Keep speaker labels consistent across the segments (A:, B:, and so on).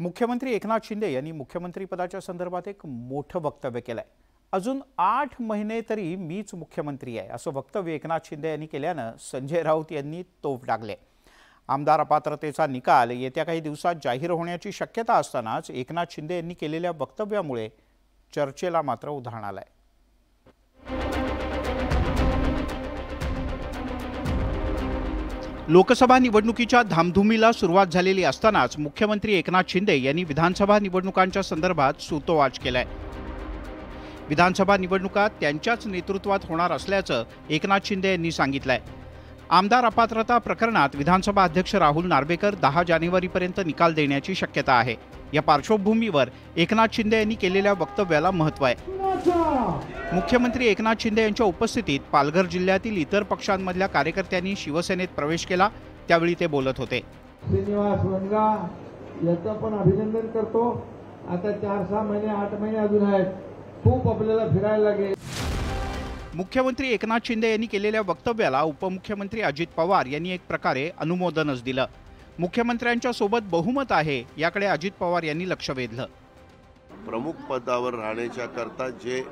A: मुख्यमंत्री एकनाथ शिंदे यांनी मुख्यमंत्रीपदाच्या संदर्भात एक मोठं वक्तव्य केलं आहे अजून आठ महिने तरी मीच मुख्यमंत्री आहे असं वक्तव्य एकनाथ शिंदे यांनी केल्यानं संजय राऊत यांनी तोफ डागले. आमदार अपात्रतेचा निकाल येत्या काही दिवसात जाहीर होण्याची शक्यता असतानाच एकनाथ शिंदे यांनी केलेल्या वक्तव्यामुळे चर्चेला मात्र उधाण आहे लोकसभा निवडणुकीच्या धामधुमीला सुरुवात झालेली असतानाच मुख्यमंत्री एकनाथ शिंदे यांनी विधानसभा निवडणुकांच्या संदर्भात सूतोवाच केलाय. विधानसभा निवडणुका त्यांच्याच नेतृत्वात होणार असल्याचं एकनाथ शिंदे यांनी सांगितलंय. आमदार अपात्रता प्रकरणात विधानसभा अध्यक्ष राहुल नार्वेकर दहा जानेवारीपर्यंत निकाल देण्याची शक्यता आहे. या पार्श्वभूमीवर एकनाथ शिंदे यांनी केलेल्या वक्तव्याला महत्त्व आहे. मुख्यमंत्री एकनाथ शिंदे यांच्या उपस्थितीत पालघर जिल्ह्यातील इतर पक्षांमधल्या कार्यकर्त्यांनी शिवसेनेत प्रवेश केला. त्यावेळी ते बोलत होते.
B: श्रीनिवास वनगा याचं पण अभिनंदन करतो. आता चार सहा महिने आठ महिने अजून आहेत. खूप आपल्याला फिरायला लागेल.
A: मुख्यमंत्री एकनाथ शिंदे यांनी केलेल्या वक्तव्याला उपमुख्यमंत्री अजित पवार यांनी एक प्रकारे अनुमोदनच दिलं. मुख्यमंत्र्यांच्या सोबत बहुमत आहे याकडे अजित पवार यांनी लक्ष वेधलं.
C: प्रमुख पदावर राहण्याच्या करता जे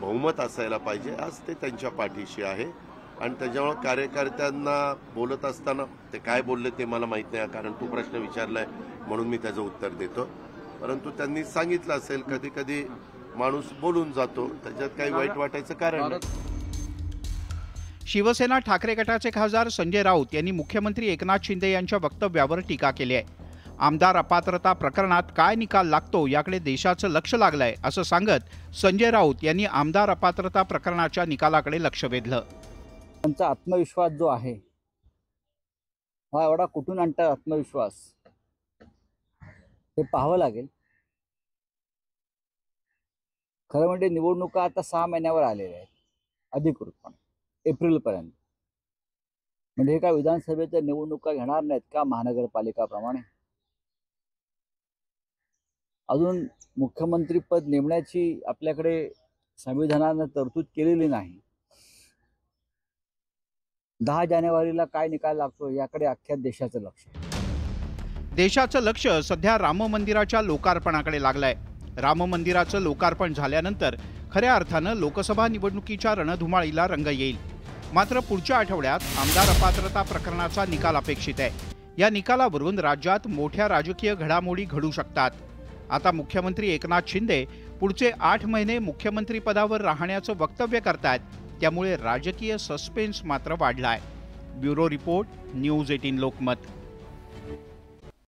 C: बहुमत असायला पाहिजे. आज ते त्यांच्या पाठीशी आहे. आणि त्याच्यामुळे कार्यकर्त्यांना बोलत असताना ते काय बोलले ते मला माहीत नाही कारण तू प्रश्न विचारलाय म्हणून मी त्याचं उत्तर देतो. परंतु त्यांनी सांगितलं असेल कधी कधी माणूस बोलून जातो. त्याच्यात काही वाईट वाटायचं कारण नाही.
A: शिवसेना ठाकरे गटाचे खासदार संजय राऊत यांनी मुख्यमंत्री एकनाथ शिंदे यांच्या वक्तव्यावर टीका केली आहे. आमदार अपात्रता प्रकरणात काय निकाल लागतो याकडे देशाचं लक्ष लागलंय असं सांगत संजय राऊत यांनी आमदार अपात्रता प्रकरणाच्या निकालाकडे लक्ष वेधलं.
D: त्यांचा आत्मविश्वास जो आहे हा एवढा कुठून आणतात आत्मविश्वास? हे पाहावं लागेल. खरं म्हणजे निवडणुका आता सहा महिन्यावर आलेल्या आहेत अधिकृतपणे एप्रिलपर्यंत. म्हणजे हे काय विधानसभेच्या निवडणुका घेणार नाहीत का महानगरपालिकाप्रमाणे? अजून मुख्यमंत्रीपद नेमण्याची आपल्याकडे संविधानानं तरतूद केलेली नाही. दहा जानेवारीला काय निकाल लागतो याकडे अख्ख्या देशाचं लक्ष
A: देशाचं लक्ष सध्या राम मंदिराच्या लोकार्पणाकडे लागलंय. राम मंदिराचं लोकार्पण झाल्यानंतर खऱ्या अर्थानं लोकसभा निवडणुकीच्या रणधुमाळीला रंग येईल. मात्र पुढच्या आठवड्यात आमदार अपात्रता प्रकरणाचा निकाल अपेक्षित आहे. या निकालावरून राज्यात मोठ्या राजकीय घडामोडी घडू शकतात. आता मुख्यमंत्री एकनाथ शिंदे पुढचे आठ महिने मुख्यमंत्रीपदावर राहण्याचं वक्तव्य करतायत. त्यामुळे राजकीय सस्पेन्स मात्र वाढलाय. Bureau report news eighteen Lokmat.